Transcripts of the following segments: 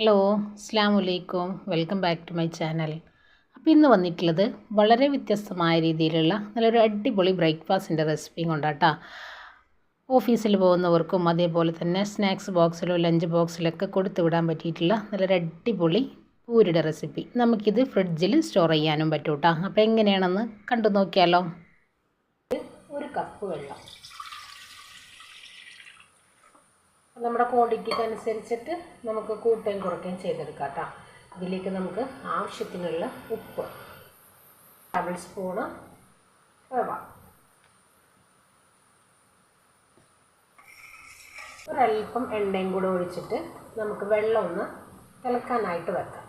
Hello അസ്സാം വലൈക്കും welcome back to my channel. അപ്പോൾ ഇന്ന് വന്നിട്ടുള്ളത് വളരെ വ്യത്യസ്തമായ രീതിയിലുള്ള നല്ലൊരു അടിപൊളി ബ്രേക്ക്ഫാസ്റ്റിന്റെ റെസിപ്പിയും കൊണ്ടാട്ടാ. ഓഫീസിൽ പോകുന്നവർക്കും അതേപോലെ തന്നെ സ്നാക്സ് ബോക്സിലോ ലഞ്ച് ബോക്സിലൊക്കെ കൊടുത്തു വിടാൻ പറ്റിയിട്ടുള്ള നല്ലൊരു അടിപൊളി പൂരിയുടെ റെസിപ്പി. നമുക്കിത് ഫ്രിഡ്ജിൽ സ്റ്റോർ ചെയ്യാനും പറ്റൂട്ടോ. അപ്പോൾ എങ്ങനെയാണെന്ന് കണ്ടു നോക്കിയാലോ? ഒരു കപ്പ് വെള്ളം. നമ്മുടെ ക്വാണ്ടിറ്റിക്ക് അനുസരിച്ചിട്ട് നമുക്ക് കൂട്ടുകയും കുറയ്ക്കുകയും ചെയ്തെടുക്കാം കേട്ടോ ഇതിലേക്ക് നമുക്ക് ആവശ്യത്തിനുള്ള ഉപ്പ് ടേബിൾ സ്പൂണ് റവ ഒരല്പം എണ്ണയും കൂടെ ഒഴിച്ചിട്ട് നമുക്ക് വെള്ളം ഒന്ന് തിളക്കാനായിട്ട് വെക്കാം.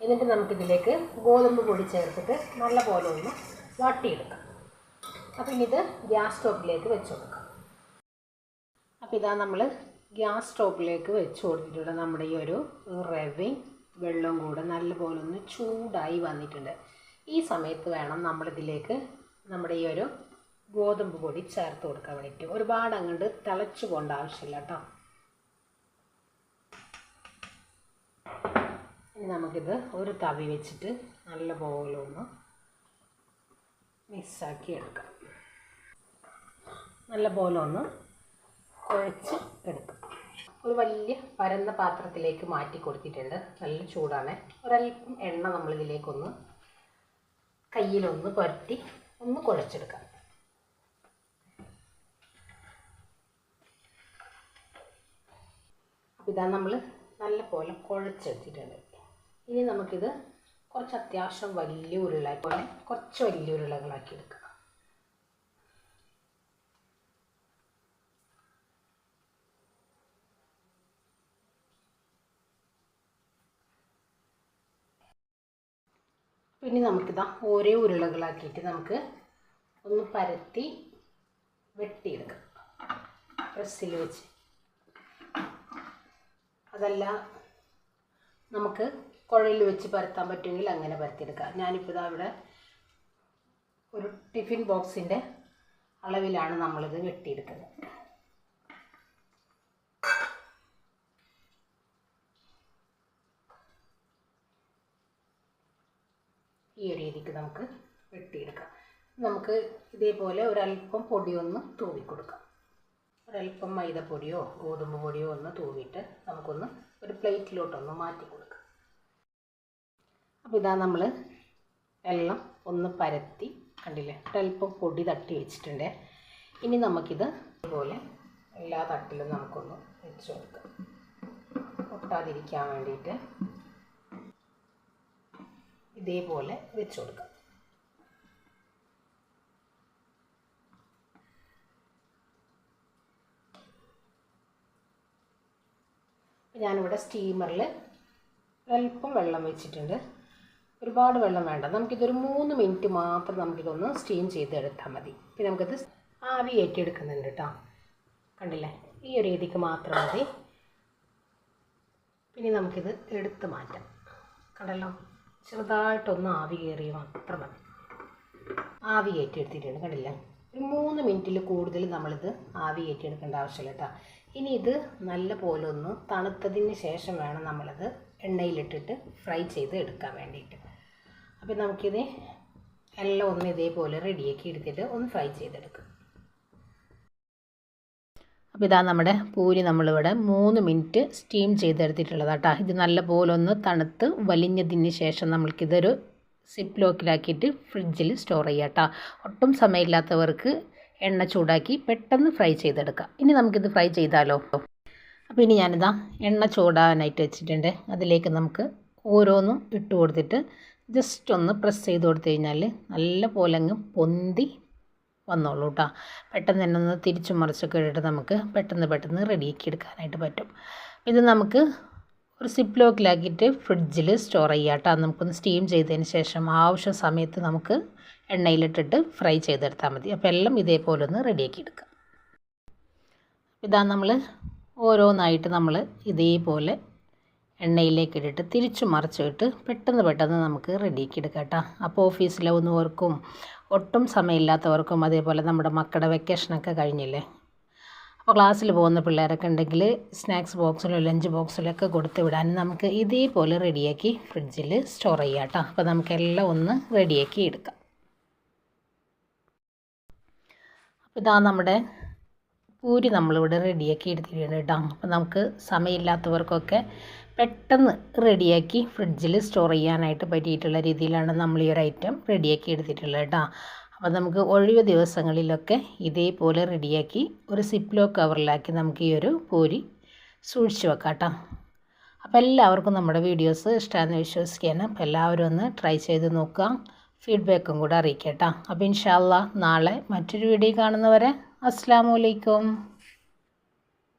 എന്നിട്ട് നമുക്കിതിലേക്ക് ഗോതമ്പ് പൊടി ചേർത്തിട്ട് നല്ല പോലെ ഒന്ന് വാട്ടിയെടുക്കാം. അപ്പം ഇത് ഗ്യാസ് സ്റ്റോപ്പിലേക്ക് വെച്ച് കൊടുക്കാം. അപ്പോൾ ഇതാ നമ്മൾ ഗ്യാസ് സ്റ്റോപ്പിലേക്ക് വെച്ച് കൊടുത്തിട്ടുള്ള നമ്മുടെ ഈ ഒരു റവയും വെള്ളവും കൂടെ നല്ലപോലെ ഒന്ന് ചൂടായി വന്നിട്ടുണ്ട്. ഈ സമയത്ത് വേണം നമ്മളിതിലേക്ക് നമ്മുടെ ഈ ഒരു ഗോതമ്പ് പൊടി ചേർത്ത് കൊടുക്കാൻ വേണ്ടിയിട്ട്. ഒരുപാട് അങ്ങോട്ട് തിളച്ചു പോകേണ്ട ആവശ്യമില്ല കേട്ടോ. ഇനി നമുക്കിത് ഒരു തവി വെച്ചിട്ട് നല്ലപോലെ ഒന്ന് മിക്സാക്കി എടുക്കാം. നല്ലപോലെ ഒന്ന് കുഴച്ച് എടുക്കും. ഒരു വലിയ പരന്ന പാത്രത്തിലേക്ക് മാറ്റി കൊടുത്തിട്ടുണ്ട്. നല്ല ചൂടാണ്. ഒരല്പം എണ്ണ നമ്മളിതിലേക്കൊന്ന് കയ്യിലൊന്ന് പുരട്ടി ഒന്ന് കുഴച്ചെടുക്കാം. അപ്പോൾ ഇതാ നമ്മൾ നല്ല പോലെ കുഴച്ചെടുത്തിട്ടുണ്ട്. ഇനി നമുക്കിത് കുറച്ച് അത്യാവശ്യം വലിയ ഉരുള പോലെ കുറച്ച് വലിയ ഉരുളകളാക്കി എടുക്കാം. പിന്നെ നമുക്കിതാ ഓരോ ഉരുളകളാക്കിയിട്ട് നമുക്ക് ഒന്ന് പരത്തി വെട്ടിയെടുക്കാം. പ്രസ്സിൽ വെച്ച്. അതല്ല നമുക്ക് കുഴലിൽ വെച്ച് പരത്താൻ പറ്റുമെങ്കിൽ അങ്ങനെ പരത്തിയെടുക്കാം. ഞാനിപ്പോൾ ഇതാ ഇവിടെ ഒരു ടിഫിൻ ബോക്സിന്റെ അളവിലാണ് നമ്മളിത് വെട്ടിയെടുക്കുന്നത് ഈ ഒരു രീതിക്ക് നമുക്ക് വെട്ടിയെടുക്കാം. നമുക്ക് ഇതേപോലെ ഒരല്പം പൊടിയൊന്ന് തൂവി കൊടുക്കാം ഒരല്പം മൈദപ്പൊടിയോ ഗോതമ്പ് പൊടിയോ ഒന്ന് തൂവിയിട്ട് നമുക്കൊന്ന് ഒരു പ്ലേറ്റിലോട്ടൊന്ന് മാറ്റി കൊടുക്കാം അപ്പോൾ ഇതാ നമ്മൾ എല്ലാം ഒന്ന് പരത്തി കണ്ടില്ലേ? ഒരല്പം പൊടി തട്ടി വെച്ചിട്ടുണ്ട്. ഇനി നമുക്കിത് ഇതുപോലെ എല്ലാ തട്ടിലും നമുക്കൊന്ന് വെച്ച് കൊടുക്കാം ഒട്ടാതിരിക്കാൻ വേണ്ടിയിട്ട് ഇതേപോലെ വെച്ച് കൊടുക്കാം. ഞാനിവിടെ സ്റ്റീമറിൽ അല്പം വെള്ളം വെച്ചിട്ടുണ്ട്. ഒരുപാട് വെള്ളം വേണ്ട. നമുക്കിതൊരു മൂന്ന് മിനിറ്റ് മാത്രം നമുക്കിതൊന്ന് സ്റ്റീം ചെയ്തെടുത്താൽ മതി. പിന്നെ നമുക്കിത് ആവി ഏറ്റെടുക്കുന്നുണ്ട് കേട്ടോ. കണ്ടില്ലേ? ഈ ഒരു രീതിക്ക് മാത്രം മതി. പിന്നെ നമുക്കിത് എടുത്ത് മാറ്റാം. കണ്ടല്ലോ? ചെറുതായിട്ടൊന്ന് ആവി കയറി മാത്രം മതി. ആവി കയറ്റിയെടുത്തിട്ടുണ്ട് കണ്ടില്ല? ഒരു മൂന്ന് മിനിറ്റിൽ കൂടുതൽ നമ്മളിത് ആവി കയറ്റിയെടുക്കേണ്ട ആവശ്യമില്ല കേട്ടോ. ഇനി ഇത് നല്ല പോലെ ഒന്ന് തണുത്തതിന് ശേഷം വേണം നമ്മളിത് എണ്ണയിലിട്ടിട്ട് ഫ്രൈ ചെയ്ത് എടുക്കാൻ വേണ്ടിയിട്ട്. അപ്പോൾ നമുക്കിത് എല്ലാം ഒന്ന് ഇതേപോലെ റെഡിയാക്കി എടുത്തിട്ട് ഒന്ന് ഫ്രൈ ചെയ്തെടുക്കാം. അപ്പോൾ ഇതാ നമ്മുടെ പൂരി നമ്മളിവിടെ മൂന്ന് മിനിറ്റ് സ്റ്റീം ചെയ്തെടുത്തിട്ടുള്ളതാണ് കേട്ടോ ഇത് നല്ല പോലെ ഒന്ന് തണുത്ത് വലിഞ്ഞതിന് ശേഷം നമ്മൾക്കിതൊരു സിപ്പ് ലോക്കിലാക്കിയിട്ട് ഫ്രിഡ്ജിൽ സ്റ്റോർ ചെയ്യാം കേട്ടോ ഒട്ടും സമയമില്ലാത്തവർക്ക് എണ്ണ ചൂടാക്കി പെട്ടെന്ന് ഫ്രൈ ചെയ്തെടുക്കാം. ഇനി നമുക്കിത് ഫ്രൈ ചെയ്താലോ? അപ്പോൾ ഇനി ഞാനിതാ എണ്ണ ചൂടാനായിട്ട് വെച്ചിട്ടുണ്ട്. അതിലേക്ക് നമുക്ക് ഓരോന്നും ഇട്ട് കൊടുത്തിട്ട് ജസ്റ്റ് ഒന്ന് പ്രസ് ചെയ്ത് കൊടുത്തു കഴിഞ്ഞാൽ നല്ല പോലെ അങ്ങ് പൊന്തി വന്നോളൂ കേട്ടോ പെട്ടെന്ന് തന്നെ ഒന്ന് തിരിച്ചു മറിച്ചൊക്കെ ഇട്ടിട്ട് നമുക്ക് പെട്ടെന്ന് പെട്ടെന്ന് റെഡിയാക്കി എടുക്കാനായിട്ട് പറ്റും. ഇത് നമുക്ക് ഒരു സിപ്പ് ലോക്കിലാക്കിയിട്ട് ഫ്രിഡ്ജിൽ സ്റ്റോർ ചെയ്യാം കേട്ടോ നമുക്കൊന്ന് സ്റ്റീം ചെയ്തതിന് ശേഷം ആവശ്യ സമയത്ത് നമുക്ക് എണ്ണയിലിട്ടിട്ട് ഫ്രൈ ചെയ്തെടുത്താൽ മതി. അപ്പോൾ എല്ലാം ഇതേപോലെ ഒന്ന് റെഡിയാക്കി എടുക്കാം. ഇതാ നമ്മൾ ഓരോന്നായിട്ട് നമ്മൾ ഇതേപോലെ എണ്ണയിലേക്ക് ഇട്ടിട്ട് തിരിച്ചു മറിച്ചിട്ട് പെട്ടെന്ന് പെട്ടെന്ന് നമുക്ക് റെഡിയാക്കി എടുക്കാം കേട്ടോ. അപ്പോൾ ഓഫീസിലാവുന്നവർക്കും ഒട്ടും സമയമില്ലാത്തവർക്കും അതേപോലെ നമ്മുടെ മക്കളുടെ വെക്കേഷനൊക്കെ കഴിഞ്ഞില്ലേ? അപ്പോൾ ക്ലാസ്സിൽ പോകുന്ന പിള്ളേരൊക്കെ ഉണ്ടെങ്കിൽ സ്നാക്സ് ബോക്സിലോ ലഞ്ച് ബോക്സിലോ ഒക്കെ കൊടുത്ത് വിടാൻ നമുക്ക് ഇതേപോലെ റെഡിയാക്കി ഫ്രിഡ്ജിൽ സ്റ്റോർ ചെയ്യാം കേട്ടോ. അപ്പോൾ നമുക്കെല്ലാം ഒന്ന് റെഡിയാക്കി എടുക്കാം. അപ്പോൾ ഇതാ നമ്മുടെ പൂരി നമ്മളിവിടെ റെഡിയാക്കി എടുത്തിട്ടുണ്ട് കേട്ടോ അപ്പോൾ നമുക്ക് സമയമില്ലാത്തവർക്കൊക്കെ പെട്ടെന്ന് റെഡിയാക്കി ഫ്രിഡ്ജിൽ സ്റ്റോർ ചെയ്യാനായിട്ട് പറ്റിയിട്ടുള്ള രീതിയിലാണ് നമ്മൾ ഈ ഒരു ഐറ്റം റെഡിയാക്കി എടുത്തിട്ടുള്ളത് കേട്ടോ അപ്പോൾ നമുക്ക് ഒഴിവ് ദിവസങ്ങളിലൊക്കെ ഇതേപോലെ റെഡിയാക്കി ഒരു സിപ്ലോ കവറിലാക്കി നമുക്ക് ഈ ഒരു പൂരി സൂക്ഷിച്ച് വെക്കാം കേട്ടോ അപ്പോൾ എല്ലാവർക്കും നമ്മുടെ വീഡിയോസ് ഇഷ്ടമാണെന്ന് വിശ്വസിക്കുകയാണ്. അപ്പോൾ എല്ലാവരും ഒന്ന് ട്രൈ ചെയ്ത് നോക്കുക. ഫീഡ്ബാക്കും കൂടെ അറിയിക്കാം കേട്ടോ അപ്പോൾ ഇൻഷാല്ല നാളെ മറ്റൊരു വീഡിയോ കാണുന്നവരെ അസ്സാം വലൈക്കും